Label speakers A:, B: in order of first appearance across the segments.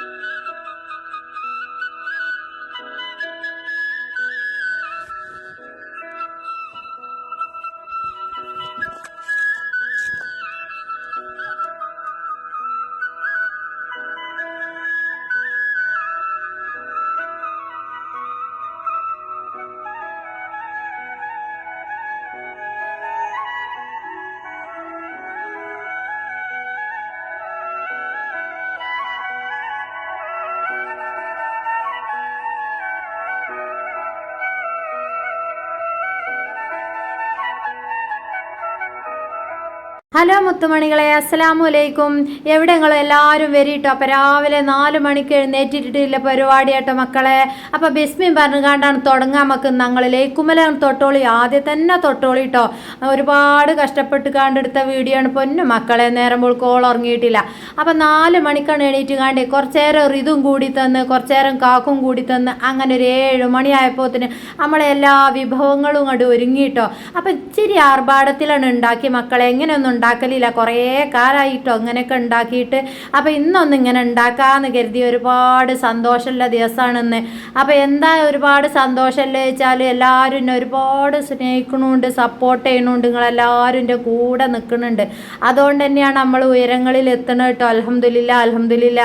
A: Música hello മുത്തുമണികളെ അസ്സലാമു അലൈക്കും എവിടെ നിങ്ങൾ എല്ലാവരും വരിട്ടോ? അപ്പം രാവിലെ നാല് മണിക്ക് എഴുന്നേറ്റിട്ടില്ല പരിപാടിയാട്ടോ മക്കളെ. അപ്പം ബിസ്മി പറഞ്ഞു കണ്ടാണ് തുടങ്ങാൻ നമുക്ക് ഞങ്ങൾ ലേക്കുമലാണ് തൊട്ടോളി ആദ്യം തന്നെ തൊട്ടോളി കേട്ടോ ഒരുപാട് കഷ്ടപ്പെട്ട് കണ്ടെടുത്ത വീഡിയോ ആണ് പൊന്നു മക്കളെ. നേരം കോൾ ഉറങ്ങിയിട്ടില്ല. അപ്പം നാല് മണിക്കാണ് എണീറ്റ് കാണ്ടി കുറച്ചേരം ഇതും കൂടി തന്ന് കുറച്ചേരം കാക്കും കൂടി തന്ന് അങ്ങനെ ഒരു ഏഴ് മണിയായപ്പോത്തിന് നമ്മളെ എല്ലാ വിഭവങ്ങളും അങ്ങോട്ട് ഒരുങ്ങിയിട്ടോ അപ്പം ഇച്ചിരി ആർഭാടത്തിലാണ് ഉണ്ടാക്കി മക്കളെ. എങ്ങനെയൊന്നും ഉണ്ടാക്കലില്ല. കുറേ കാലമായിട്ടോ അങ്ങനെയൊക്കെ ഉണ്ടാക്കിയിട്ട് അപ്പോൾ ഇന്നൊന്ന് ഇങ്ങനെ ഉണ്ടാക്കാമെന്ന് കരുതി ഒരുപാട് സന്തോഷമുള്ള ദിവസമാണെന്ന്. അപ്പോൾ എന്താ ഒരുപാട് സന്തോഷമല്ലേ വെച്ചാൽ എല്ലാവരും എന്നെ ഒരുപാട് സ്നേഹിക്കണുണ്ട് സപ്പോർട്ട് ചെയ്യണുണ്ട് നിങ്ങളെല്ലാവരും എന്റെ കൂടെ നിൽക്കുന്നുണ്ട്. അതുകൊണ്ട് തന്നെയാണ് നമ്മൾ ഉയരങ്ങളിൽ എത്തണത് കേട്ടോ. അലഹമില്ല അലഹമില്ല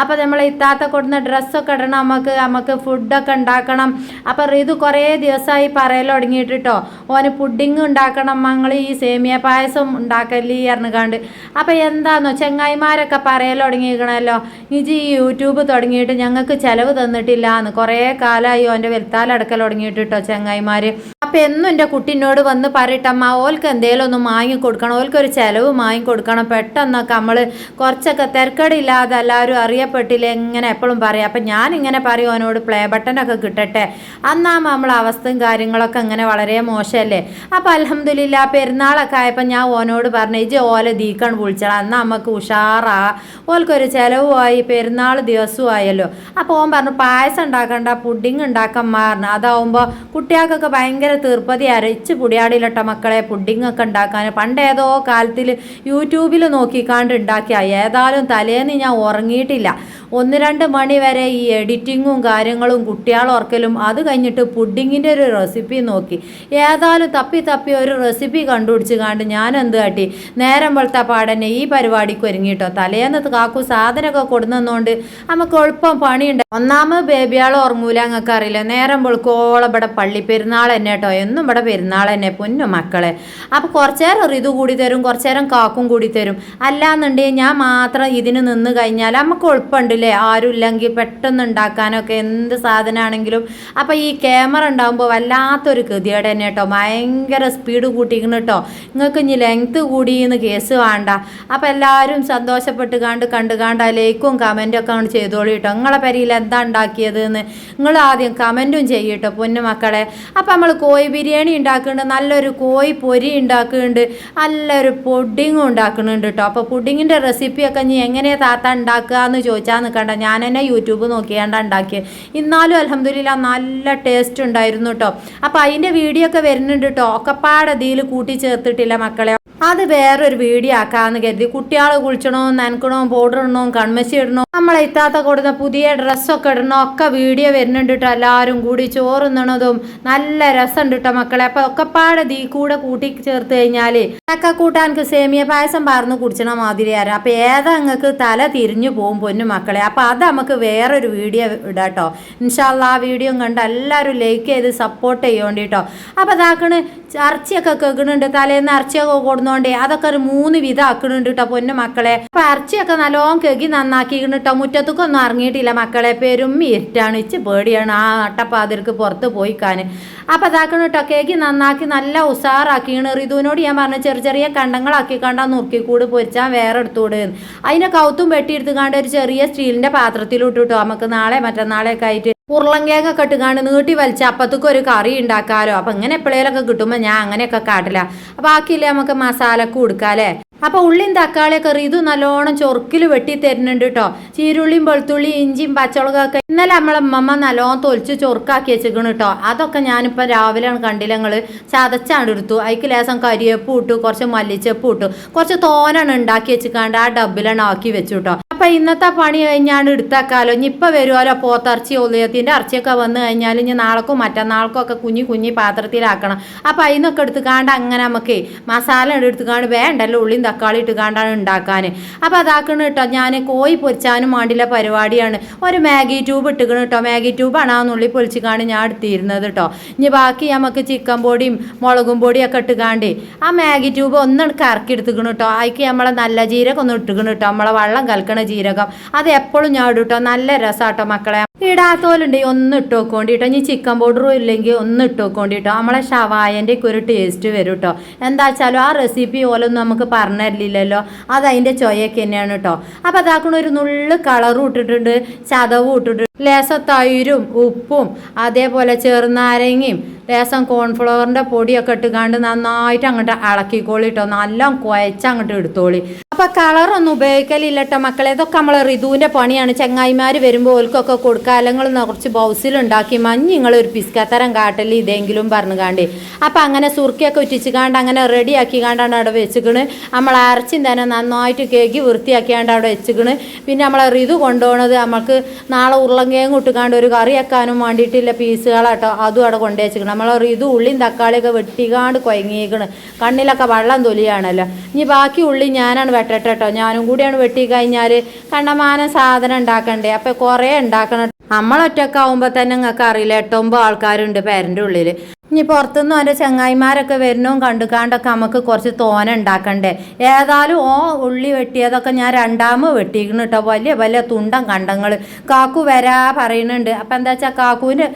A: അപ്പോൾ നമ്മൾ ഇത്താത്ത കൊടുന്ന ഡ്രസ്സൊക്കെ ഇടണം നമുക്ക് നമുക്ക് ഫുഡൊക്കെ ഉണ്ടാക്കണം. അപ്പോൾ ഇത് കുറേ ദിവസമായി പറയൽ തുടങ്ങിയിട്ട് കേട്ടോ. ഓന് പുഡിങ് ഉണ്ടാക്കണം ഞങ്ങൾ ഈ സേമിയ പായസം ഉണ്ടാക്കല്ലേ അറിഞ്ഞുകാണ്ട് അപ്പോൾ എന്താണെന്നോ ചെങ്ങായിമാരൊക്കെ പറയൽ തുടങ്ങിയിരിക്കണമല്ലോ ഇജി ഈ യൂട്യൂബ് തുടങ്ങിയിട്ട് ഞങ്ങൾക്ക് ചിലവ് തന്നിട്ടില്ല എന്ന് കുറേ കാലമായി ഓന്റെ വെൽത്താലടക്കൽ തുടങ്ങിയിട്ട് കേട്ടോ ചെങ്ങായിമാർ അപ്പം എന്നും എന്റെ കുട്ടീനോട് വന്ന് പറയട്ടമ്മ ഓൽക്ക് എന്തെങ്കിലും ഒന്ന് വാങ്ങി കൊടുക്കണം ഓൽക്കൊരു ചിലവ് വാങ്ങി കൊടുക്കണം പെട്ടെന്നൊക്കെ നമ്മൾ കുറച്ചൊക്കെ തിരക്കടില്ലാതെ എല്ലാവരും അറിയപ്പെട്ടില്ല എങ്ങനെ എപ്പോഴും പറയാം. അപ്പം ഞാനിങ്ങനെ പറയും അവനോട് പ്ലേ ബട്ടനൊക്കെ കിട്ടട്ടെ. അന്നാകുമ്പോൾ നമ്മളെ അവസ്ഥയും കാര്യങ്ങളൊക്കെ ഇങ്ങനെ വളരെ മോശമല്ലേ. അപ്പം അലഹമില്ല പെരുന്നാളൊക്കെ ആയപ്പോൾ ഞാൻ ഓനോട് പറഞ്ഞു ഇജ് ഓലെ ദീക്കാൻ വിളിച്ചണം അന്ന് നമുക്ക് ഉഷാറാ. ഓൽക്കൊരു ചിലവുമായി പെരുന്നാൾ ദിവസമായല്ലോ അപ്പോൾ ഓൻ പറഞ്ഞു പായസം ഉണ്ടാക്കണ്ട പുഡിങ് ഉണ്ടാക്കാൻ മാറണം അതാവുമ്പോൾ കുട്ടികൾക്കൊക്കെ ഭയങ്കര തീർപ്പതി അരച്ച് പുടിയാടിയിലിട്ട മക്കളെ പുഡിങ് ഒക്കെ ഉണ്ടാക്കാൻ. പണ്ട് ഏതോ കാലത്തിൽ യൂട്യൂബിൽ നോക്കിക്കാണ്ട് ഉണ്ടാക്കിയ. ഏതായാലും തലേന്ന് ഞാൻ ഉറങ്ങിയിട്ടില്ല. ഒന്ന് രണ്ട് മണി വരെ ഈ എഡിറ്റിങ്ങും കാര്യങ്ങളും കുട്ടികളോർക്കലും അത് കഴിഞ്ഞിട്ട് പുഡിങ്ങിന്റെ ഒരു റെസിപ്പി നോക്കി. ഏതായാലും തപ്പി തപ്പി ഒരു റെസിപ്പി കണ്ടുപിടിച്ച് കാണ്ട് ഞാൻ എന്ത് കാട്ടി? നേരം വെളുത്ത പാടന്നെ ഈ പരിപാടിക്ക് ഒരുങ്ങിട്ടോ. തലേന്ന് കാക്കു സാധനമൊക്കെ കൊടുന്നതുകൊണ്ട് നമുക്ക് എളുപ്പം പണിയുണ്ട്. ഒന്നാമത് ബേബിയാൾ ഉറങ്ങൂല അങ്ങക്ക് അറിയില്ല നേരം വെളുക്കോളം ഇവിടെ പള്ളി പെരുന്നാൾ തന്നെ കേട്ടോ എന്നും ഇവിടെ പെരുന്നാൾ തന്നെ പൊന്നു മക്കളെ. അപ്പോൾ കുറച്ചേരം ഇത് കൂടി തരും കുറച്ചേരം കാക്കും കൂടി തരും. അല്ലാന്നുണ്ടെങ്കിൽ ഞാൻ മാത്രം ഇതിന് നിന്ന് കഴിഞ്ഞാൽ നമുക്ക് എളുപ്പമുണ്ടല്ലേ? ആരും ഇല്ലെങ്കിൽ പെട്ടെന്ന് ഉണ്ടാക്കാനൊക്കെ എന്ത് സാധനമാണെങ്കിലും. അപ്പോൾ ഈ ക്യാമറ ഉണ്ടാകുമ്പോൾ വല്ലാത്തൊരു ഗതികേട് തന്നെ കേട്ടോ ഭയങ്കര സ്പീഡ് കൂട്ടിക്കണം കേട്ടോ നിങ്ങൾക്ക് ഇനി ലെങ്ത്ത് കൂടിയെന്ന് കേസ് വേണ്ട. അപ്പം എല്ലാവരും സന്തോഷപ്പെട്ട് കണ്ട് കണ്ട് കണ്ട് ലൈക്കും കമന്റും ഒക്കെ അങ്ങോട്ട് ചെയ്തോളൂ കേട്ടോ. നിങ്ങളെ പരിയിൽ എന്താ ഉണ്ടാക്കിയത് എന്ന് നിങ്ങൾ ആദ്യം കമന്റും ചെയ്യട്ടോ പൊന്നു മക്കളെ. അപ്പം നമ്മൾ കോഴി ബിരിയാണി ഉണ്ടാക്കുന്നുണ്ട് നല്ലൊരു കോഴി പൊരി ഉണ്ടാക്കുന്നുണ്ട് നല്ലൊരു പുഡിങ്ങും ഉണ്ടാക്കുന്നുണ്ട് കേട്ടോ. അപ്പോൾ പുഡിങ്ങിന്റെ റെസിപ്പിയൊക്കെ ഇനി എങ്ങനെയാണ് താത്ത ഉണ്ടാക്കുക എന്ന് ചോദിച്ചാൽ നിൽക്കണ്ട ഞാൻ തന്നെ യൂട്യൂബ് നോക്കിയാണ്ട് ഉണ്ടാക്കിയത് ഇന്നാലും അലഹമില്ല നല്ല ടേസ്റ്റ് ഉണ്ടായിരുന്നു കേട്ടോ. അപ്പോൾ അതിന്റെ വീഡിയോ ഒക്കെ വരുന്നുണ്ട് കേട്ടോ. ഒക്കെപ്പാടെ ഇതിൽ കൂട്ടി ചേർത്തിട്ടില്ല മക്കളെ. അത് വേറൊരു വീഡിയോ ആക്കാന്ന് കരുതി. കുട്ടികളെ കുളിച്ചണോ നനക്കണോ പൗഡർ ഇടണോ കൺമശി ഇടണോ നമ്മളെ ഇത്താത്ത കൊടുത്ത പുതിയ ഡ്രസ്സൊക്കെ ഇടണോ ഒക്കെ വീഡിയോ വരുന്നുണ്ട് എല്ലാവരും കൂടി. ചോറുന്നണതും നല്ല രസമുണ്ട് മക്കളെ. അപ്പൊ ഒക്കെപ്പാടെ ദീ കൂടെ കൂട്ടി ചേർത്ത് കഴിഞ്ഞാൽ ചക്ക കൂട്ടാനക്ക് സേമിയ പായസം പാർന്ന് കുടിച്ചണ മാതിരി ആരാ. അപ്പൊ ഏതാ നിങ്ങൾക്ക് തല തിരിഞ്ഞു പോകും പൊന്നു മക്കളെ. അപ്പൊ അത് നമുക്ക് വേറൊരു വീഡിയോ ഇടാട്ടോ ഇൻഷാല്ല ആ വീഡിയോ കണ്ട് എല്ലാവരും ലൈക്ക് ചെയ്ത് സപ്പോർട്ട് ചെയ്യേണ്ടിട്ടോ അപ്പൊ അതാക്കണ് ഇറച്ചിയൊക്കെ കേൾക്കുന്നുണ്ട്. തലേന്ന് അർച്ചയൊക്കെ കൊടുന്നോണ്ടേ അതൊക്കെ ഒരു മൂന്ന് വിധം ആക്കണുണ്ട് കേട്ടോ പൊന്നു മക്കളെ. അപ്പൊ അർച്ചയൊക്കെ നല്ലോണം കേക്കി നന്നാക്കിക്കണം കേട്ടോ മുറ്റത്തേക്കൊന്നും ഇറങ്ങിയിട്ടില്ല മക്കളെ. പേരും ഇരുട്ടാണ്. ഇച്ച് പേടിയാണ് ആ അട്ടപ്പാതിർക്ക് പുറത്ത് പോയിക്കാന്. അപ്പൊ അതാക്കണം കേട്ടോ കേക്ക് നന്നാക്കി നല്ല ഉഷാറാക്കിയാണ് റിതുവിനോട് ഞാൻ പറഞ്ഞു ചെറിയ ചെറിയ കണ്ടങ്ങളാക്കി കണ്ടാ നുറുക്കിക്കൂട് പൊരിച്ചാൽ വേറെ എടുത്തുകൂട് അതിനെ കൗത്തും വെട്ടിയെടുത്ത് കണ്ട ഒരു ചെറിയ സ്റ്റീലിന്റെ പാത്രത്തിലോട്ട് കേട്ടോ നമുക്ക് നാളെ മറ്റന്നാളെയൊക്കെ ആയിട്ട് ഉരുളങ്കിഴങ്ങൊക്കെ ഇട്ടുകാണ്ട് നീട്ടി വലിച്ച അപ്പത്തേക്ക് ഒരു കറി ഉണ്ടാക്കാലോ അപ്പൊ ഇങ്ങനെ എപ്പോഴേലൊക്കെ കിട്ടുമ്പോൾ ഞാൻ അങ്ങനെയൊക്കെ കാട്ടില്ല. അപ്പൊ ബാക്കിയില്ലേ നമുക്ക് മസാലക്ക് കൊടുക്കാല്ലേ അപ്പൊ ഉള്ളിയും തക്കാളിയൊക്കെ റിതു നല്ലോണം ചൊറുക്കിൽ വെട്ടി തരുന്നുണ്ട് കേട്ടോ ചീരുള്ളിയും വെളുത്തുള്ളിയും ഇഞ്ചിയും പച്ചമുളകൊക്കെ ഇന്നലെ നമ്മളെ അമ്മമ്മ നല്ലോണം തൊലിച്ച് ചൊറുക്കാക്കി വെച്ചിരിക്കണ് കേട്ടോ അതൊക്കെ ഞാനിപ്പോൾ രാവിലെ കണ്ടില്ല ഞങ്ങൾ എടുത്തു. അതിക്ക് ലേസം കരിയേപ്പ് ഇട്ടു കുറച്ച് മല്ലിച്ചപ്പ് ഇട്ടു. കുറച്ച് തോനാണ് ഉണ്ടാക്കി വെച്ചിക്കാണ്ട് ആ ഡബിലാണ് ആക്കി വെച്ചു കേട്ടോ അപ്പൊ ഇന്നത്തെ പണി കഴിഞ്ഞാണ് എടുത്താക്കാലോ. ഇനി ഇപ്പൊ വരുമല്ലോ പോത്തിറച്ചി ഒളിയത്തിന്റെ ഇറച്ചിയൊക്കെ വന്നു കഴിഞ്ഞാൽ ഇനി നാളേക്കും മറ്റന്നാൾക്കും ഒക്കെ കുഞ്ഞി കുഞ്ഞി പാത്രത്തിലാക്കണം. അപ്പൊ അതിനൊക്കെ എടുത്തുകാണ്ട് അങ്ങനെ നമുക്ക് മസാല എടുത്തുകാണ്ട് വേണ്ടല്ലോ ഉള്ളിയും തക്കാളി ഇട്ടുകാണ്ടാണ് ഉണ്ടാക്കാൻ അപ്പൊ അതാക്കണ കേട്ടോ ഞാൻ കോഴി പൊരിച്ചാനും വേണ്ടിയുള്ള പരിപാടിയാണ്. ഒരു മാഗി ട്യൂബ് ഇട്ടുകണ കേട്ടോ മാഗി ട്യൂബാണ് ആ നുള്ളി പൊളിച്ചിക്കാണ്ട് ഞാൻ എടുത്തിരുന്നത് കേട്ടോ ഇനി ബാക്കി നമുക്ക് ചിക്കൻ പൊടിയും മുളകും പൊടിയും ഒക്കെ ഇട്ടുകാണ്ട് ആ മാഗി ട്യൂബ് ഒന്ന് കറക്കി എടുത്തുക്കണ് കേട്ടോ അതിക്ക് നമ്മളെ നല്ല ജീരകം ഒന്ന് ഇട്ടുകണ കേട്ടോ നമ്മളെ വെള്ളം കലക്കണ ജീരകം. അത് എപ്പോഴും ഞാൻ ഇടും കേട്ടോ നല്ല രസാട്ടോ മക്കളെ. ഇടാത്തോലുണ്ടെങ്കിൽ ഒന്ന് ഇട്ട് കേട്ടോ ഇനി ചിക്കൻ പൗഡറും ഇല്ലെങ്കിൽ ഒന്ന് ഇട്ട് കേട്ടോ നമ്മളെ ഷവായന്റെ ഒക്കെ ഒരു ടേസ്റ്റ് വരും കേട്ടോ എന്താ വെച്ചാലും ആ റെസിപ്പി പോലൊന്നും നമുക്ക് പറഞ്ഞു തരില്ലല്ലോ അത് അതിന്റെ ചൊയൊക്കെ തന്നെയാണ് കേട്ടോ അപ്പം അതാക്കണ ഒരു നുള്ളു കളറും ഇട്ടിട്ടുണ്ട്. ചതവും ഇട്ടിട്ടുണ്ട്. ലേസം തൈരും ഉപ്പും അതേപോലെ ചെറുനാരങ്ങയും ലേസം കോൺഫ്ലവറിന്റെ പൊടിയൊക്കെ ഇട്ടുകാണ്ട് നന്നായിട്ട് അങ്ങോട്ട് ഇളക്കിക്കോളി കേട്ടോ നല്ല കുഴച്ച് അങ്ങോട്ട് എടുത്തോളി. അപ്പം കളറൊന്നും ഉപയോഗിക്കലില്ല കേട്ടോ മക്കളെ. ഇതൊക്കെ നമ്മളെ ഋതുവിന്റെ പണിയാണ്. ചങ്ങായിമാർ വരുമ്പോൾ ഓൽക്കൊക്കെ കൊടുക്കുക അല്ലെങ്കിൽ കുറച്ച് ബൗസിലുണ്ടാക്കി മഞ്ഞ് നിങ്ങൾ ഒരു പിസ്കത്തരം കാട്ടൽ ഇതെങ്കിലും പറഞ്ഞു കാണ്ടേ അപ്പം അങ്ങനെ സുർക്കിയൊക്കെ ഉറ്റിച്ച് കാണ്ട് അങ്ങനെ റെഡിയാക്കി കാണ്ടാണ് അവിടെ വെച്ചിക്കണ്. നമ്മൾ അരച്ചും തന്നെ നന്നായിട്ട് കേക്ക് വൃത്തിയാക്കിയാണ്ട് അവിടെ വെച്ചിക്കണ്. പിന്നെ നമ്മളെ ഇത് കൊണ്ടുപോകണത് നമുക്ക് നാളെ ഉരുളങ്കയും ഇട്ടുകാണ്ട് ഒരു കറി വെക്കാനും വേണ്ടിയിട്ടില്ല പീസുകളാട്ടോ അതും അവിടെ കൊണ്ടുവച്ചിക്കണം നമ്മളെ ഇത് ഉള്ളിയും തക്കാളിയൊക്കെ വെട്ടിക്കാണ്ട് കൊയങ്ങിയേക്കണ്. കണ്ണിലൊക്കെ വെള്ളം തൊലിയാണല്ലോ. ഇനി ബാക്കി ഉള്ളി ഞാനാണ് വെട്ടട്ടെട്ടോ. ഞാനും കൂടിയാണ് വെട്ടി കഴിഞ്ഞാൽ കണ്ടമാനം സാധനം ഉണ്ടാക്കണ്ടേ? അപ്പം കുറേ ഉണ്ടാക്കണം നമ്മളൊറ്റക്കാവുമ്പോൾ തന്നെ നിങ്ങൾക്ക് അറിയില്ല. എട്ടൊമ്പത് ആൾക്കാരുണ്ട് പേരന്റെ ഉള്ളിൽ ഇനി പുറത്തുനിന്ന് ഓരോ ചങ്ങായിമാരൊക്കെ വരുന്നതും കണ്ടു കാണ്ടൊക്കെ നമുക്ക് കുറച്ച് തോന ഉണ്ടാക്കണ്ടേ. ഏതായാലും ഓ ഉള്ളി വെട്ടിയതൊക്കെ ഞാൻ രണ്ടാമത് വെട്ടിക്കണം കേട്ടോ വലിയ വലിയ തുണ്ടം കണ്ടങ്ങൾ കാക്കു വരാ പറയുന്നുണ്ട്. അപ്പം എന്താ വെച്ചാൽ കാക്കുവിന്റെ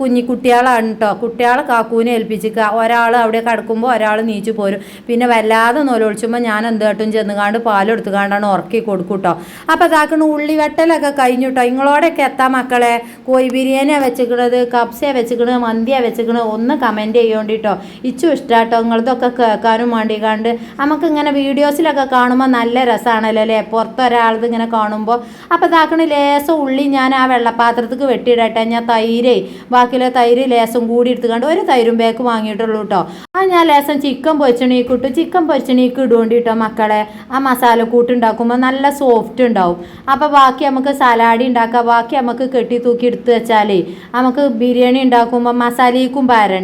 A: കുഞ്ഞി കുട്ടികളാണ് കേട്ടോ കുട്ടികളെ കാക്കുവിനെ ഏൽപ്പിച്ചിക്കുക. ഒരാൾ അവിടെ കിടക്കുമ്പോൾ ഒരാൾ നീച്ചു പോരും. പിന്നെ വല്ലാതെ നൊലൊളിച്ചുമ്പോൾ ഞാൻ എന്ത് കേട്ടും ചെന്നുകാണ്ട് പാലെടുത്ത് കാണ്ടാണ് ഉറക്കി കൊടുക്കും കേട്ടോ അപ്പം കാക്കണ ഉള്ളി വെട്ടലൊക്കെ കഴിഞ്ഞു കേട്ടോ ഇങ്ങളോടൊക്കെ എത്താം മക്കളെ? കോഴി ബിരിയാണിയാണ് വെച്ചിക്കണത്? കപ്സയാണ് വെച്ചിക്കണത്? മന്തിയാണ് വെച്ചിക്കണത്? ഒന്ന് കമന്റ് ചെയ്യേണ്ടിട്ടോ. ഇച്ചു ഇഷ്ടാട്ടോ നിങ്ങളതൊക്കെ കേൾക്കാനും വേണ്ടിക്കാണ്ട് നമുക്ക് ഇങ്ങനെ വീഡിയോസിലൊക്കെ കാണുമ്പോൾ നല്ല രസമാണല്ലോ അല്ലേ? പുറത്തൊരാളത് ഇങ്ങനെ കാണുമ്പോൾ അപ്പോൾ ഇതാക്കണ ലേസം ഉള്ളി ഞാൻ ആ വെള്ളപ്പാത്രത്തേക്ക് വെട്ടിയിടട്ടെ. ഞാൻ തൈരേ ബാക്കിയുള്ള തൈര് ലേസം കൂടി എടുത്തുകൊണ്ട് ഒരു തൈരും ബേക്ക് വാങ്ങിയിട്ടുള്ളൂ കേട്ടോ ആ ഞാൻ ലേസം ചിക്കൻ പൊരിച്ചണീക്ക് ഇട്ടു. ചിക്കൻ പൊരിച്ചണീക്ക് ഇടുകൊണ്ട് കേട്ടോ മക്കളെ. ആ മസാല കൂട്ടുണ്ടാക്കുമ്പോൾ നല്ല സോഫ്റ്റ് ഉണ്ടാവും. അപ്പോൾ ബാക്കി നമുക്ക് സലാഡി ഉണ്ടാക്കാം. ബാക്കി നമുക്ക് കെട്ടി തൂക്കി എടുത്ത് വെച്ചാലേ നമുക്ക് ബിരിയാണി ഉണ്ടാക്കുമ്പോൾ മസാലയ്ക്കും പാരണ്ടേ.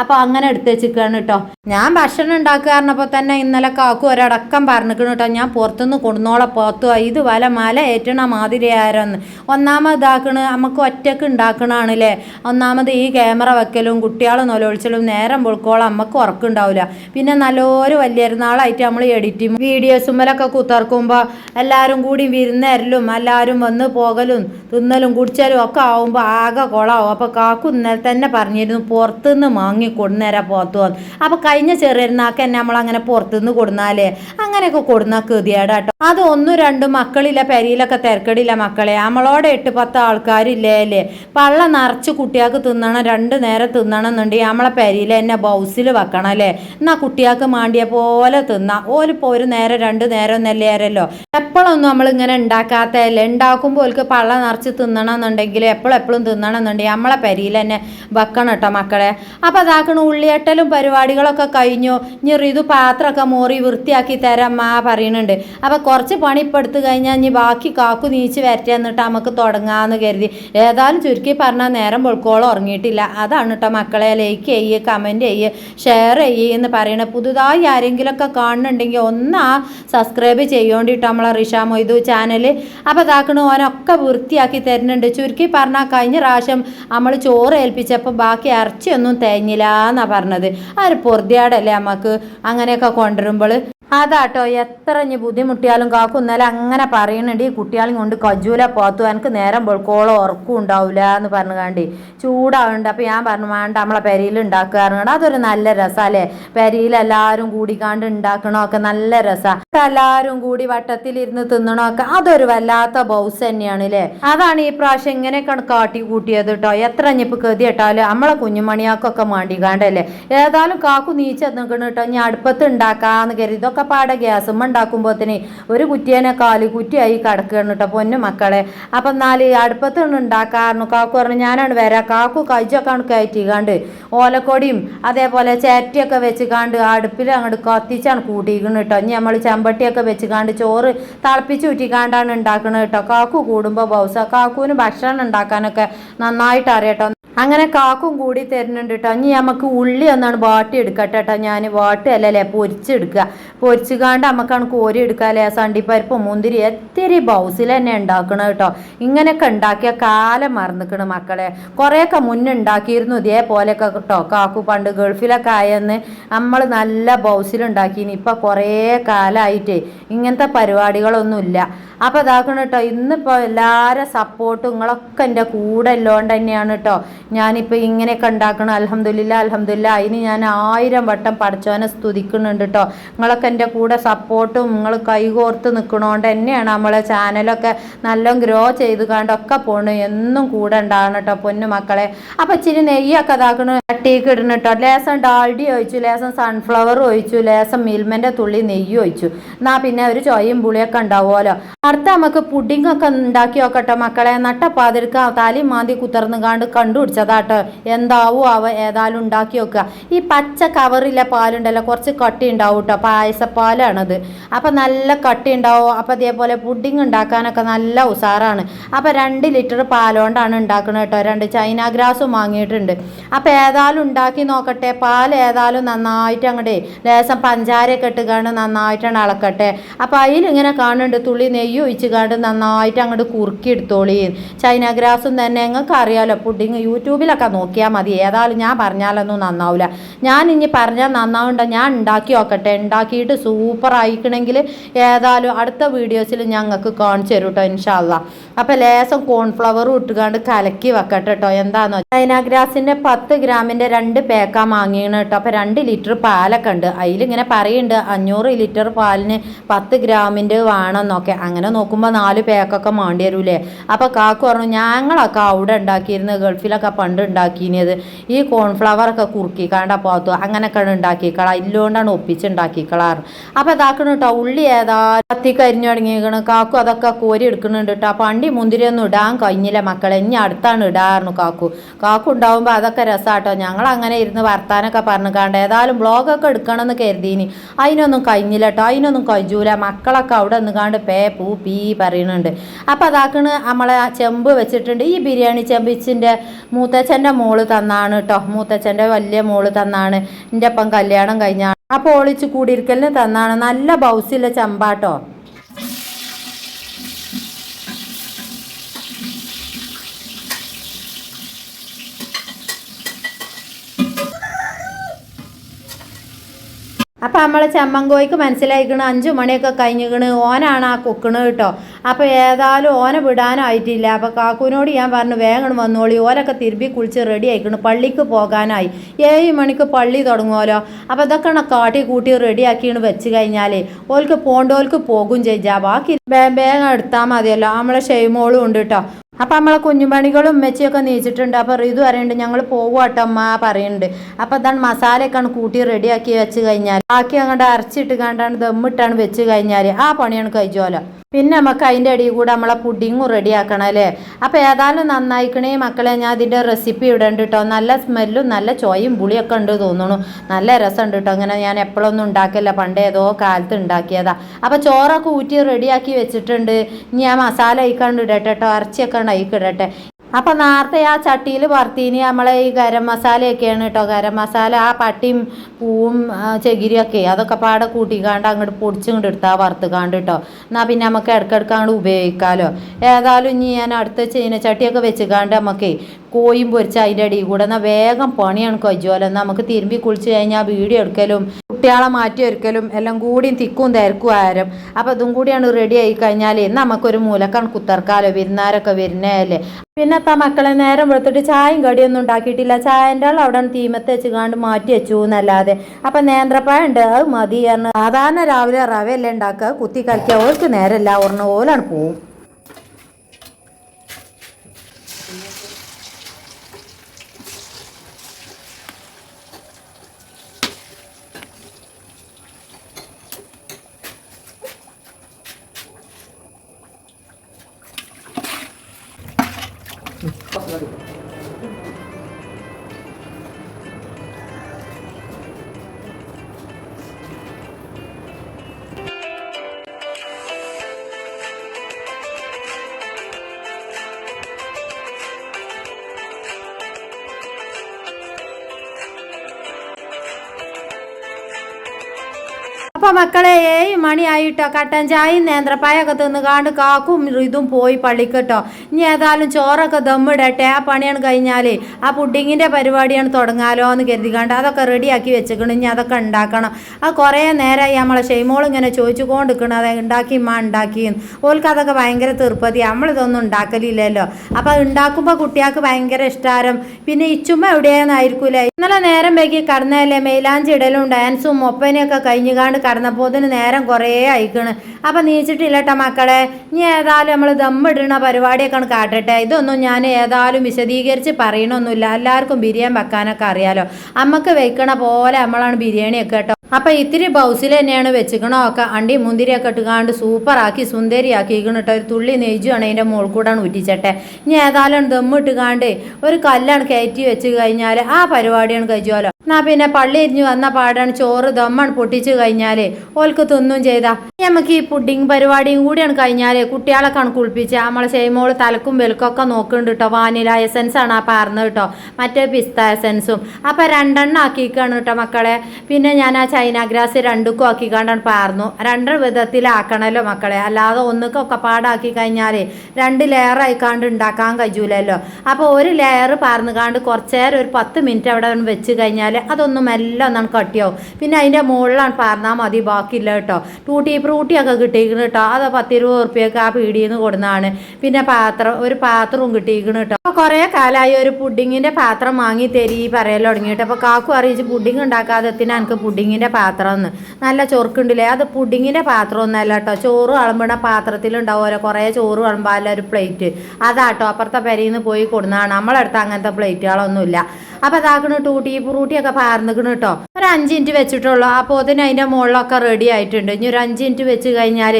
A: അപ്പോൾ അങ്ങനെ എടുത്ത് വെച്ചിരിക്കുകയാണ് കേട്ടോ. ഞാൻ ഭക്ഷണം ഉണ്ടാക്കുക തന്നെ ഇന്നലെ കാക്കു ഒരടക്കം പറഞ്ഞിരിക്കണം കേട്ടോ. ഞാൻ പുറത്തുനിന്ന് കൊടുന്നോളെ പുറത്തു ഇത് വല മല ഏറ്റണ മാതിരി ആരെന്ന്. ഒന്നാമത് ഇതാക്കണ് നമുക്ക് ഒറ്റയ്ക്ക് ഉണ്ടാക്കണാണല്ലേ ഒന്നാമത് ഈ ക്യാമറ വെക്കലും കുട്ടികളെ നൊലൊളിച്ചലും നേരം പൊൾക്കോളം നമുക്ക് ഉറക്കുണ്ടാവില്ല. പിന്നെ നല്ലൊരു വലിയ നാളായിട്ട് നമ്മൾ എഡിറ്റും വീഡിയോസുമ്മലൊക്കെ കുത്തർക്കുമ്പോൾ എല്ലാവരും കൂടി വിരുന്നേരലും എല്ലാവരും വന്ന് പോകലും തിന്നലും കുടിച്ചാലും ഒക്കെ ആവുമ്പോൾ ആകെ കുളമാവും അപ്പോൾ കാക്കു ഇന്നലെ തന്നെ പറഞ്ഞിരുന്നു പുറത്തുനിന്ന് വാങ്ങി കൊടുന്നേരാ പുറത്തു വന്നു. അപ്പോൾ കഴിഞ്ഞ ചെറിയനാക്ക് തന്നെ നമ്മളങ്ങനെ പുറത്തുനിന്ന് കൊടുന്നാലേ അങ്ങനെയൊക്കെ കൊടുന്നാൽ കൃതിയാടാട്ടോ അത് ഒന്നും രണ്ടും മക്കളില്ല പെരിയിലൊക്കെ തിരക്കടില്ല മക്കളെ. നമ്മളോടെ എട്ട് പത്ത് ആൾക്കാരില്ലേ അല്ലേ പള്ള നിറച്ച് കുട്ടികൾക്ക് തിന്നണം രണ്ട് നേരം തിന്നണം എന്നുണ്ടെങ്കിൽ നമ്മളെ പെരിയിൽ തന്നെ ബൗസിൽ വെക്കണം അല്ലേ? എന്നാൽ കുട്ടികൾക്ക് മാണ്ടിയ പോലെ തിന്നാം. ഓലിപ്പോൾ ഒരു നേരം രണ്ട് നേരം ഒന്നല്ലേരല്ലോ എപ്പോഴൊന്നും നമ്മളിങ്ങനെ ഉണ്ടാക്കാത്തതല്ലേ? ഉണ്ടാക്കുമ്പോൾ ഓൽക്ക് പള്ള നിറച്ച് തിന്നണം എന്നുണ്ടെങ്കിൽ എപ്പോഴും എപ്പോഴും തിന്നണം എന്നുണ്ടെങ്കിൽ നമ്മളെ പെരിയിൽ തന്നെ വെക്കണം കേട്ടോ മക്കളെ. അപ്പോൾ അതാക്കണ ഉള്ളിയട്ടലും പരിപാടികളൊക്കെ കഴിഞ്ഞു. ഇനി ഇത് പാത്രമൊക്കെ മോറി വൃത്തിയാക്കി തരാം മാ പറയുന്നുണ്ട് അപ്പോൾ കുറച്ച് പണി ഇപ്പം എടുത്തു കഴിഞ്ഞാൽ ഇനി ബാക്കി കാക്കു നീച്ച് വരട്ടെ എന്നിട്ട് നമുക്ക് തുടങ്ങാമെന്ന് കരുതി. ഏതായാലും ചുരുക്കി പറഞ്ഞാൽ നേരം പൊൾക്കോളം ഉറങ്ങിയിട്ടില്ല. അതാണ് കേട്ടോ മക്കളെ ലൈക്ക് ചെയ്യുക കമന്റ് ചെയ്യുക ഷെയർ ചെയ്യുക എന്ന് പറയണത് പുതുതായി ആരെങ്കിലുമൊക്കെ കാണുന്നുണ്ടെങ്കിൽ ഒന്ന് ആ സബ്സ്ക്രൈബ് ചെയ്യോണ്ടിട്ടോ നമ്മളെ റിഷ മൊയ്തു ചാനൽ അപ്പോൾ അതാക്കണ ഓനൊക്കെ വൃത്തിയാക്കി തരുന്നുണ്ട്. ചുരുക്കി പറഞ്ഞാൽ കഴിഞ്ഞ പ്രാവശ്യം നമ്മൾ ചോറ് ഏൽപ്പിച്ചപ്പോൾ ബാക്കി ഇറച്ചിയൊന്നും തേഞ്ഞില്ല എന്നാണ് പറഞ്ഞത്. ആ ഒരു പൊറുതിയാടല്ലേ നമുക്ക് അങ്ങനെയൊക്കെ കൊണ്ടുവരുമ്പോൾ അതാട്ടോ എത്ര ഇനി ബുദ്ധിമുട്ടിയാലും കാക്കു ഇന്നലെ അങ്ങനെ പറയുന്നുണ്ട് ഈ കുട്ടികളും കൊണ്ട് കജൂല പോത്തു എനിക്ക് നേരം പൊൾക്കോളം ഉറക്കും ഉണ്ടാവില്ല എന്ന് പറഞ്ഞു കണ്ടി. ചൂടാവുന്നുണ്ട് അപ്പം ഞാൻ പറഞ്ഞു വേണ്ട നമ്മളെ പെരയിൽ ഉണ്ടാക്കാറുണ്ട് അതൊരു നല്ല രസമല്ലേ പെരയിൽ എല്ലാവരും കൂടിക്കാണ്ട് ഉണ്ടാക്കണമൊക്കെ നല്ല രസമാണ് എല്ലാവരും കൂടി വട്ടത്തിലിരുന്ന് തിന്നണമൊക്കെ അതൊരു വല്ലാത്ത ബൗസ് തന്നെയാണ് അല്ലേ? അതാണ് ഈ പ്രാവശ്യം ഇങ്ങനെയൊക്കെയാണ് കാട്ടി കൂട്ടിയത് കേട്ടോ എത്ര ഇനിയിപ്പോൾ കതി ഇട്ടാലും നമ്മളെ കുഞ്ഞുമണിയാക്കൊക്കെ മാണ്ടിക്കാണ്ടല്ലേ? ഏതായാലും കാക്കു നീച്ച നിൽക്കണം കേട്ടോ ഇനി അടുപ്പത്ത് ഉണ്ടാക്കാന്ന് കരുതി. ഇതൊക്കെ ഇതൊക്കെ പാടെ ഗ്യാസും ഉണ്ടാക്കുമ്പോത്തിന് ഒരു കുറ്റിയേനെ കാൽ കുറ്റിയായി കിടക്കുകയാണ് കേട്ടോ പൊന്നു മക്കളെ. അപ്പം നാല് അടുപ്പത്ത് ഉണ്ടാക്കാറുണ്ട് കാക്കു പറഞ്ഞു ഞാനാണ് വരാം. കാക്കു കൈജൊക്കെ കയറ്റിക്കാണ്ട് ഓലക്കൊടിയും അതേപോലെ ചേറ്റയൊക്കെ വെച്ച് കാണ്ട് അടുപ്പിൽ അങ്ങോട്ട് കത്തിച്ചാണ് കൂട്ടിയിരിക്കുന്നത് കേട്ടോ ഇനി നമ്മൾ ചെമ്പട്ടിയൊക്കെ വെച്ച് കാണ്ട് ചോറ് തിളപ്പിച്ച് ഊറ്റിക്കാണ്ടാണ് ഉണ്ടാക്കുന്നത് കേട്ടോ കാക്കു കൂടുമ്പോൾ ബൗസ കാക്കുവിന് ഭക്ഷണം ഉണ്ടാക്കാനൊക്കെ നന്നായിട്ട് അറിയട്ടോ അങ്ങനെ കാക്കും കൂടി തരുന്നുണ്ട് കേട്ടോ ഇനി നമുക്ക് ഉള്ളി ഒന്നാണ് വാട്ടി എടുക്കട്ടെ കേട്ടോ ഞാൻ വാട്ടുകയല്ലേ പൊരിച്ചെടുക്കുക. പൊരിച്ചുകാണ്ട് നമുക്കാണ് കോരി എടുക്കാല്ലേ? സണ്ടിപ്പരിപ്പും മുന്തിരി എത്തിരി ബൗസിൽ തന്നെ ഉണ്ടാക്കണം കേട്ടോ ഇങ്ങനെയൊക്കെ ഉണ്ടാക്കിയ കാലം മറന്നിക്കണം മക്കളെ. കുറേയൊക്കെ മുന്നേ ഉണ്ടാക്കിയിരുന്നു ഇതേപോലെയൊക്കെ കേട്ടോ കാക്കു പണ്ട് ഗൾഫിലൊക്കെ ആയെന്ന് നമ്മൾ നല്ല ബൗസിലുണ്ടാക്കിനി ഇപ്പം കുറേ കാലമായിട്ട് ഇങ്ങനത്തെ പരിപാടികളൊന്നുമില്ല. അപ്പോൾ ഇതാക്കണം കേട്ടോ ഇന്നിപ്പോൾ എല്ലാവരും സപ്പോർട്ടും നിങ്ങളൊക്കെ എന്റെ കൂടെ ഉള്ളതുകൊണ്ട് തന്നെയാണ് കേട്ടോ ഞാനിപ്പോൾ ഇങ്ങനെയൊക്കെ ഉണ്ടാക്കണം അലഹമില്ല അലഹമില്ല അതിന് ഞാൻ ആയിരം വട്ടം പഠിച്ചവനെ സ്തുതിക്കുന്നുണ്ട് കേട്ടോ നിങ്ങളൊക്കെ എന്റെ കൂടെ സപ്പോർട്ടും നിങ്ങൾ കൈകോർത്ത് നിൽക്കണോണ്ട് തന്നെയാണ് നമ്മളെ ചാനലൊക്കെ നല്ല ഗ്രോ ചെയ്ത് കണ്ടൊക്കെ പോണു. എന്നും കൂടെ ഉണ്ടാകണം കേട്ടോ പൊന്നു മക്കളെ. അപ്പോൾ ഇച്ചിരി നെയ്യൊക്കെ ഇതാക്കണു. ചട്ടിക്ക് ഇടണം കേട്ടോ ലേസം ഡാൾഡി ഒഴിച്ചു ലേസം സൺഫ്ലവർ ഒഴിച്ചു ലേസം മിൽമന്റെ തുള്ളി നെയ്യ് ഒഴിച്ചു. എന്നാൽ പിന്നെ ഒരു ചോയും പുളിയൊക്കെ ഉണ്ടാവുമല്ലോ അടുത്ത നമുക്ക് പുഡിംഗ് ഒക്കെ ഉണ്ടാക്കി നോക്കട്ടെ മക്കളെ. നട്ടപ്പാതിരിക്ക താലി മാന്തി കുത്തർന്ന് കാണ്ട് കണ്ടുപിടിച്ചതാട്ടോ. എന്താവോ അവ ഏതായാലും ഉണ്ടാക്കി വെക്കുക ഈ പച്ച കവറിലെ പാലുണ്ടല്ലോ കുറച്ച് കട്ടി ഉണ്ടാവും കേട്ടോ പായസപ്പാലാണത്. അപ്പം നല്ല കട്ടി ഉണ്ടാവും? അപ്പം അതേപോലെ പുഡിംഗ് ഉണ്ടാക്കാനൊക്കെ നല്ല ഉസാറാണ്. അപ്പം രണ്ട് ലിറ്റർ പാലുകൊണ്ടാണ് ഉണ്ടാക്കുന്നത് കേട്ടോ രണ്ട് ചൈന ഗ്രാസും വാങ്ങിയിട്ടുണ്ട്. അപ്പം ഏതായാലും ഉണ്ടാക്കി നോക്കട്ടെ. പാൽ ഏതായാലും നന്നായിട്ട് അങ്ങോട്ടേ ലേശം പഞ്ചാരയൊക്കെ ഇട്ട് കണ്ട് നന്നായിട്ടാണ് അളക്കട്ടെ. അപ്പം അതിലിങ്ങനെ കാണുന്നുണ്ട്. തുള്ളി നെയ്യ് ഒഴിച്ച് കണ്ട് നന്നായിട്ട് അങ്ങോട്ട് കുറുക്കി എടുത്തോളി ചൈന ഗ്രാസും തന്നെ നിങ്ങൾക്ക് അറിയാലോ പുഡിങ് യൂട്യൂബിലൊക്കെ നോക്കിയാൽ മതി. ഏതായാലും ഞാൻ പറഞ്ഞാലൊന്നും നന്നാവില്ല ഞാൻ ഇനി പറഞ്ഞാൽ നന്നാവണ്ട ഞാൻ ഉണ്ടാക്കി നോക്കട്ടെ. ഉണ്ടാക്കിയിട്ട് സൂപ്പർ ആയിക്കണമെങ്കിൽ ഏതായാലും അടുത്ത വീഡിയോസിൽ ഞങ്ങൾക്ക് കാണിച്ചു തരും കേട്ടോ ഇൻഷാല്ല അപ്പം ലേസം കോൺഫ്ലവറും ഇട്ടുകാണ്ട് കലക്കി വെക്കട്ടെ കേട്ടോ എന്താണെന്ന് ചൈന ഗ്രാസിന്റെ പത്ത് ഗ്രാമിന്റെ രണ്ട് പേക്ക വാങ്ങിയാണ് കേട്ടോ അപ്പം രണ്ട് ലിറ്റർ പാലൊക്കെ ഉണ്ട്. അതിലിങ്ങനെ പറയുന്നുണ്ട് അഞ്ഞൂറ് ലിറ്റർ പാലിന് പത്ത് ഗ്രാമിന്റെ വേണമെന്നൊക്കെ അങ്ങനെ നോക്കുമ്പോൾ നാല് പേക്കൊക്കെ മാണ്ടി വരൂലേ? അപ്പോൾ കാക്കു പറഞ്ഞു ഞങ്ങളൊക്കെ അവിടെ ഉണ്ടാക്കിയിരുന്നത് ഗൾഫിലൊക്കെ പണ്ട് ഉണ്ടാക്കിയത് ഈ കോൺഫ്ലവറൊക്കെ കുറുക്കിക്കാണ്ട പോകത്തു അങ്ങനെയൊക്കെ ഉണ്ടാക്കിക്കളാ ഇല്ലോണ്ടാണ് ഒപ്പിച്ചുണ്ടാക്കിക്കളാറ് അപ്പോൾ ഇതാക്കണം കേട്ടോ ഉള്ളി ഏതാണ് കത്തി കരിഞ്ഞു തുടങ്ങിയിരിക്കണം കാക്കു അതൊക്കെ കോരി എടുക്കുന്നുണ്ട് കേട്ടോ അപ്പം അണ്ടി മുന്തിരിയൊന്നും ഇടാൻ കഴിഞ്ഞില്ല മക്കളെ. ഇനി അടുത്താണ് ഇടാറുന്നു കാക്കു. കാക്കു ഉണ്ടാവുമ്പോൾ അതൊക്കെ രസമാട്ടോ ഞങ്ങൾ അങ്ങനെ ഇരുന്ന് വർത്താനൊക്കെ പറഞ്ഞു കാണ്ട ഏതായാലും ബ്ലോഗൊക്കെ എടുക്കണമെന്ന് കരുതീനി. അതിനൊന്നും കഴിഞ്ഞില്ല കേട്ടോ അതിനൊന്നും കഴിയൂല മക്കളൊക്കെ അവിടെ നിന്ന് കാണ്ട് പേ പൂ പീ പറയുന്നുണ്ട്. അപ്പം അതാക്കണ് നമ്മളെ ചെമ്പ് വെച്ചിട്ടുണ്ട്. ഈ ബിരിയാണി ചെമ്പിച്ചിന്റെ മൂത്തച്ഛന്റെ മോൾ തന്നാണ് കേട്ടോ മൂത്തച്ഛന്റെ വലിയ മോൾ തന്നാണ്. എന്റെ അപ്പം കല്യാണം കഴിഞ്ഞാണ്. അപ്പോൾ ഒളിച്ച് കൂടിയിരിക്കലിന് തന്നാണ്. നല്ല ബൗസില്ല ചെമ്പാട്ടോ അപ്പം നമ്മളെ ചെമ്മങ്കോയ്ക്ക് മനസ്സിലായിക്കണ് അഞ്ചു മണിയൊക്കെ കഴിഞ്ഞിക്കണ് ഓനാണ് ആ കുക്കണ് കേട്ടോ. അപ്പോൾ ഏതായാലും ഓനെ വിടാനായിട്ടില്ല. അപ്പോൾ കാക്കുവിനോട് ഞാൻ പറഞ്ഞു വേഗം വന്നോളി ഓലൊക്കെ തിരുമ്പി കുളിച്ച് റെഡി ആയിക്കണ് പള്ളിക്ക് പോകാനായി. ഏഴ് മണിക്ക് പള്ളി തുടങ്ങുമല്ലോ അപ്പോൾ ഇതൊക്കെ കാട്ടി കൂട്ടി റെഡി ആക്കിയാണ് വെച്ച് കഴിഞ്ഞാൽ ഓൽക്ക് പോണ്ടോൽക്ക് പോകും ചെയ്യാ. ബാക്കി വേഗം എടുത്താൽ മതിയല്ലോ. നമ്മളെ ഷെയ്മോളും ഉണ്ട് കേട്ടോ. അപ്പം നമ്മളെ കുഞ്ഞുമണികളും ഉമ്മച്ചിയൊക്കെ നീച്ചിട്ടുണ്ട്. അപ്പോൾ റീതു പറയുന്നുണ്ട് ഞങ്ങൾ പോവാട്ടോ അമ്മ പറയുന്നുണ്ട് അപ്പം അതാണ് മസാലയൊക്കെയാണ് കൂട്ടി റെഡിയാക്കി വെച്ച് കഴിഞ്ഞാൽ ബാക്കി അങ്ങോട്ട് അരച്ചിട്ട് കണ്ടാണ് ദമ്മിട്ടാണ് വെച്ച് കഴിഞ്ഞാൽ ആ പണിയാണ് കഴിച്ചോലോ. പിന്നെ നമുക്ക് അതിന്റെ അടിയിൽ കൂടെ നമ്മളെ പുഡിങ്ങും റെഡിയാക്കണം അല്ലേ? അപ്പോൾ ഏതായാലും നന്നായിക്കണേ മക്കളെ. ഞാൻ അതിന്റെ റെസിപ്പി ഇടണ്ട് കേട്ടോ നല്ല സ്മെല്ലും നല്ല ചോയും പുളിയൊക്കെ ഉണ്ട് തോന്നുന്നു നല്ല രസമുണ്ട് കേട്ടോ അങ്ങനെ ഞാൻ എപ്പോഴൊന്നും ഉണ്ടാക്കില്ല പണ്ട് ഏതോ കാലത്ത് ഉണ്ടാക്കിയതാ. അപ്പോൾ ചോറൊക്കെ ഊറ്റി റെഡിയാക്കി വെച്ചിട്ടുണ്ട്. ഇനി ആ മസാല അയക്കാണ്ട് ഇടട്ടെ കേട്ടോ ഇറച്ചിയൊക്കെ അയക്കിടട്ടെ അപ്പം നേരത്തെ ആ ചട്ടിയിൽ വറുത്തീനി നമ്മളെ ഈ ഗരം മസാലയൊക്കെയാണ് കേട്ടോ ഗരം മസാല ആ പട്ടിയും പൂവും ചകിരിയൊക്കെ അതൊക്കെ പാടെ കൂട്ടിക്കാണ്ട് അങ്ങോട്ട് പൊടിച്ചിങ്ങോട്ട് എടുത്താൽ വറുത്തുകാണ്ട് കേട്ടോ എന്നാൽ പിന്നെ നമുക്ക് ഇടയ്ക്കിടയ്ക്ക് അങ്ങോട്ട് ഉപയോഗിക്കാമല്ലോ ഏതായാലും ഇനി ഞാൻ അടുത്ത ചീനച്ചട്ടിയൊക്കെ വെച്ചുകാണ്ട് നമുക്ക് കോയും പൊരിച്ച് അതിന്റെ അടിയിൽ കൂടെ. എന്നാൽ വേഗം പണിയാണ് എന്നാൽ നമുക്ക് തിരുമ്പി കുളിച്ച് കഴിഞ്ഞാൽ വീഡിയോ എടുക്കലും കുട്ടികളെ മാറ്റി ഒരുക്കലും എല്ലാം കൂടിയും തിക്കും തിരക്കും ആരും. അപ്പോൾ അതും കൂടിയാണ് റെഡി ആയി കഴിഞ്ഞാൽ നമുക്കൊരു മൂലക്കാണ് കുത്തർക്കാലോ വിരുന്നാരൊക്കെ വരുന്നതല്ലേ. പിന്നെ ആ മക്കളെ നേരം വെളുത്തിട്ട് ചായയും കടിയൊന്നും ഉണ്ടാക്കിയിട്ടില്ല. ചായന്റെ ആൾ അവിടെ തീമത്ത് വെച്ച് കാണ്ട് മാറ്റി വെച്ചു എന്നല്ലാതെ. അപ്പം നേന്ത്രപ്പായ ഉണ്ട് അത് മതി സാധാരണ രാവിലെ റവയല്ലേ ഉണ്ടാക്കുക കുത്തി കളിക്കുക. ഓർക്ക് നേരമല്ല ഓർണ ഓലാണ് പോവും. അപ്പൊ മക്കളെ ഏഴ് മണിയായിട്ടോ. കട്ടൻ ചായയും നേന്ത്രപ്പായൊക്കെ തിന്ന് കാണ്ട് കാക്കും ഇതും പോയി പള്ളിക്കട്ടോ ഇനി ഏതായാലും ചോറൊക്കെ ദമ്മിടട്ടെ ആ പണിയാണ് കഴിഞ്ഞാൽ ആ പുഡിങ്ങിന്റെ പരിപാടിയാണ് തുടങ്ങാലോ എന്ന് കരുതിക്കാണ്ട് അതൊക്കെ റെഡിയാക്കി വെച്ചിക്കണം. ഇനി അതൊക്കെ ഉണ്ടാക്കണം. ആ കുറേ നേരമായി നമ്മളെ ഷെയ്മോൾ ഇങ്ങനെ ചോദിച്ചു കൊണ്ടിരിക്കണം അത് ഉണ്ടാക്കി ഇമ്മ ഉണ്ടാക്കി. ഓൾക്ക് അതൊക്കെ ഭയങ്കര തീർപ്പതി നമ്മളിതൊന്നും ഉണ്ടാക്കലില്ലല്ലോ. അപ്പോൾ ഉണ്ടാക്കുമ്പോൾ കുട്ടികൾക്ക് ഭയങ്കര ഇഷ്ടാരം. പിന്നെ ഇച്ചുമ്മ എവിടെയെന്നായിരിക്കൂലേ? ഇന്നലെ നേരം വൈകി കടന്നതല്ലേ? മെയിലാഞ്ചി ഇടലും ഡാൻസും ഒപ്പനയൊക്കെ കഴിഞ്ഞുകാണ്ട് കടന്നപ്പോത്തിന് നേരം കുറേ അയക്കണ് അപ്പം നീച്ചിട്ടില്ലട്ടോ മക്കളെ. ഇനി ഏതായാലും നമ്മൾ ദമ്മിടുന്ന പരിപാടിയൊക്കെ കാട്ടട്ടെ. ഇതൊന്നും ഞാൻ ഏതായാലും വിശദീകരിച്ച് പറയണമൊന്നുമില്ല എല്ലാവർക്കും ബിരിയാണി വെക്കാനൊക്കെ അറിയാലോ. അമ്മയ്ക്ക് വെക്കണ പോലെ നമ്മളാണ് ബിരിയാണിയൊക്കെ കേട്ടോ. അപ്പം ഇത്തിരി ബൗസിൽ തന്നെയാണ് വെച്ചിക്കണമൊക്കെ അണ്ടി മുന്തിരിയൊക്കെ ഇട്ടുകാണ്ട് സൂപ്പറാക്കി സുന്ദരിയാക്കി കേട്ടോ ഒരു തുള്ളി നെയ്ജുമാണ് അതിന്റെ മുകളിൽ കൂടാണ് ഉറ്റിച്ചട്ടെ ഇനി ഏതായാലും ദമ്മിട്ടുകാണ്ട് ഒരു കല്ലാണ് കയറ്റി വെച്ച് കഴിഞ്ഞാൽ ആ പരിപാടിയാണ് കഴിച്ചുമല്ലോ എന്നാ പിന്നെ പള്ളി എരിഞ്ഞു വന്ന പാടാണ് ചോറ് ദമ്മാണ് പൊട്ടിച്ച് കഴിഞ്ഞാൽ ഓൽക്ക് തിന്നും ചെയ്താ. നമുക്ക് ഈ പുഡിങ് പരിപാടിയും കൂടിയാണ് കഴിഞ്ഞാൽ കുട്ടികളെ കണക്കുളിപ്പിച്ച് നമ്മളെ ചെയ്യുമ്പോൾ തലക്കും വെലുക്കൊക്കെ നോക്കുന്നുണ്ട് കേട്ടോ വാനില ആണ് ആ പറഞ്ഞത് കേട്ടോ മറ്റേ പിസ്ത എസൻസും. അപ്പൊ രണ്ടെണ്ണം ആക്കിക്കാണ് കേട്ടോ മക്കളെ. പിന്നെ ഞാൻ ആ ചൈന ഗ്രാസ് രണ്ടുക്കും കണ്ടാണ് പാർന്നു. രണ്ട് വിധത്തിലാക്കണല്ലോ മക്കളെ. അല്ലാതെ ഒന്നുക്കൊക്കെ പാടാക്കി കഴിഞ്ഞാൽ രണ്ട് ലെയർ ആയിക്കാണ്ട് ഉണ്ടാക്കാൻ കഴിയൂലല്ലോ. അപ്പോൾ ഒരു ലെയർ പാർന്നുകാണ്ട് കുറച്ചേരം ഒരു പത്ത് മിനിറ്റ് അവിടെ വെച്ച് കഴിഞ്ഞാൽ അതൊന്നും എല്ലാം ഒന്നാണ് കട്ടിയാവും. പിന്നെ അതിന്റെ മുകളിലാണ് പാർന്നാൽ മതി ബാക്കിയില്ല കേട്ടോ. ടൂട്ടി ഫ്രൂട്ടിയൊക്കെ കിട്ടിയിരിക്കുന്നു കേട്ടോ. അത് പത്തിരുപത് ഉറുപ്പ്യൊക്കെ ആ പീടിയിൽ നിന്ന് കൊടുന്നതാണ് പിന്നെ പാത്രം ഒരു പാത്രവും കിട്ടിയിരിക്കുന്നു കേട്ടോ. അപ്പോൾ കുറേ കാലമായി ഒരു പുഡിങ്ങിന്റെ പാത്രം വാങ്ങി തരി പറയൽ തുടങ്ങിയിട്ട്. അപ്പോൾ കാക്കു അറിയിച്ച് പുഡിങ് ഉണ്ടാക്കാതെ എനിക്ക് പുഡിങ്ങിന്റെ പാത്രം എന്ന് നല്ല ചൊറുക്കുണ്ടല്ലേ? അത് പുഡിങ്ങിന്റെ പാത്രം കേട്ടോ. ചോറ് വിളമ്പണ പാത്രത്തിലുണ്ടാവുമല്ലോ കുറേ ചോറ് വിളമ്പാല ഒരു പ്ലേറ്റ്. അതാട്ടോ അപ്പുറത്തെ പെരയിൽ നിന്ന് പോയി കൊടുന്നതാണ്. നമ്മളടുത്ത് അങ്ങനത്തെ പ്ലേറ്റുകളൊന്നുമില്ല. അപ്പം അതാക്കണ് ടൂട്ടി ഫ്രൂട്ടിയൊക്കെ പാർന്നിക്കണ് കേട്ടോ. ഒരു അഞ്ച് മിനിറ്റ് വെച്ചിട്ടുള്ളൂ. അപ്പോൾ അതിന് അതിന്റെ മുകളിലൊക്കെ റെഡി ആയിട്ടുണ്ട്. ഇനി ഒരു അഞ്ച് മിനിറ്റ് വെച്ച് കഴിഞ്ഞാൽ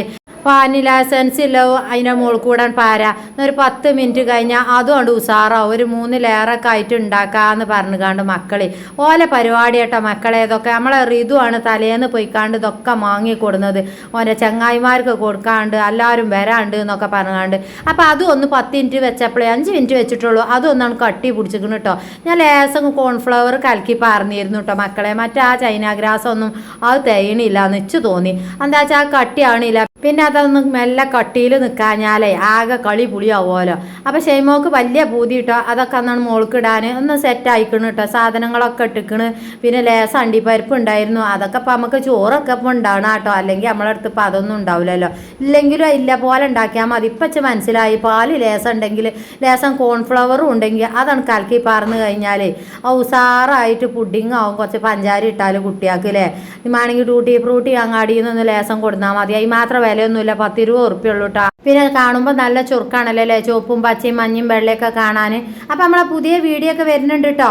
A: വാനില എസൻസ് ഇല്ലോ അതിന്റെ മുകളിൽ കൂടെ പാര. എന്നൊരു പത്ത് മിനിറ്റ് കഴിഞ്ഞാൽ അതും ഉസാറാവും. ഒരു മൂന്ന് ലെയറൊക്കെ ആയിട്ട് ഉണ്ടാക്കാന്ന് പറഞ്ഞുകാണ്ട് മക്കളെ. ഓലെ പരിപാടി കേട്ടോ മക്കളെ. ഇതൊക്കെ നമ്മളെ ഋതുവാണ് തലേന്ന് പോയിക്കാണ്ട് ഇതൊക്കെ വാങ്ങി കൊടുന്നത്. ഓന്റെ ചങ്ങായിമാർക്ക് കൊടുക്കാണ്ട് എല്ലാവരും വരാണ്ട് എന്നൊക്കെ പറഞ്ഞാണ്ട് അപ്പോൾ അതും ഒന്ന് പത്ത് മിനിറ്റ് വെച്ചപ്പോഴേ അഞ്ച് മിനിറ്റ് വെച്ചിട്ടുള്ളൂ. അതൊന്നാണ് കട്ടി പിടിച്ചിരിക്കുന്നു കേട്ടോ. ഞാൻ ലേസം കോൺഫ്ലവർ കലക്കി പറഞ്ഞിരുന്നു കേട്ടോ മക്കളെ. മറ്റേ ആ ചൈന ഗ്രാസ് ഒന്നും അത് തേയണില്ല എന്ന് തോന്നി. എന്താ വെച്ചാൽ ആ കട്ടിയാണില്ല പിന്നെ അതൊന്ന് മെല്ലെ കട്ടിയിൽ നിൽക്കാഞ്ഞാലേ ആകെ കളി പുളിയാവുമല്ലോ. അപ്പോൾ ഷെയ്മോക്ക് വലിയ പൂതി കിട്ടോ അതൊക്കെ അന്നാണ് മോൾക്കിടാൻ ഒന്ന് സെറ്റ് ആയിക്കണ് കേട്ടോ സാധനങ്ങളൊക്കെ ഇട്ടിക്കണ്. പിന്നെ ലേസ് അണ്ടിപ്പരിപ്പ് ഉണ്ടായിരുന്നു. അതൊക്കെ ഇപ്പം നമുക്ക് ചോറൊക്കെ ഇപ്പം ഉണ്ടാവണം കേട്ടോ അല്ലെങ്കിൽ നമ്മളെ അടുത്ത് ഇപ്പം അതൊന്നും ഉണ്ടാവില്ലല്ലോ. ഇല്ലെങ്കിലും ഇല്ല പോലെ ഉണ്ടാക്കിയാൽ മതി. ഇപ്പം മനസ്സിലായി. പാൽ ലേസം ഉണ്ടെങ്കിൽ ലേസം കോൺഫ്ലവറും ഉണ്ടെങ്കിൽ അതാണ് കലക്കി പാർന്ന് കഴിഞ്ഞാൽ ഉസാറായിട്ട് പുഡിങ് ആവും. കുറച്ച് പഞ്ചാരി ഇട്ടാൽ കുട്ടിയാക്കില്ലേ വേണമെങ്കിൽ ടൂട്ടി ഫ്രൂട്ടി അങ്ങാടിയിൽ നിന്ന് ലേസം കൊടുത്താൽ മതി. അതിന് മാത്രം വിലയൊന്നുമില്ല പത്തിരുപത് ഉറുപ്പ്യ ഉള്ളൂ കേട്ടോ പിന്നെ കാണുമ്പോൾ നല്ല ചുരുക്കാണല്ലോ അല്ലേ? ചുവപ്പും പച്ചയും മഞ്ഞയും വെള്ളയൊക്കെ കാണാൻ അപ്പം നമ്മളെ പുതിയ വീഡിയോ ഒക്കെ വരുന്നുണ്ട് കേട്ടോ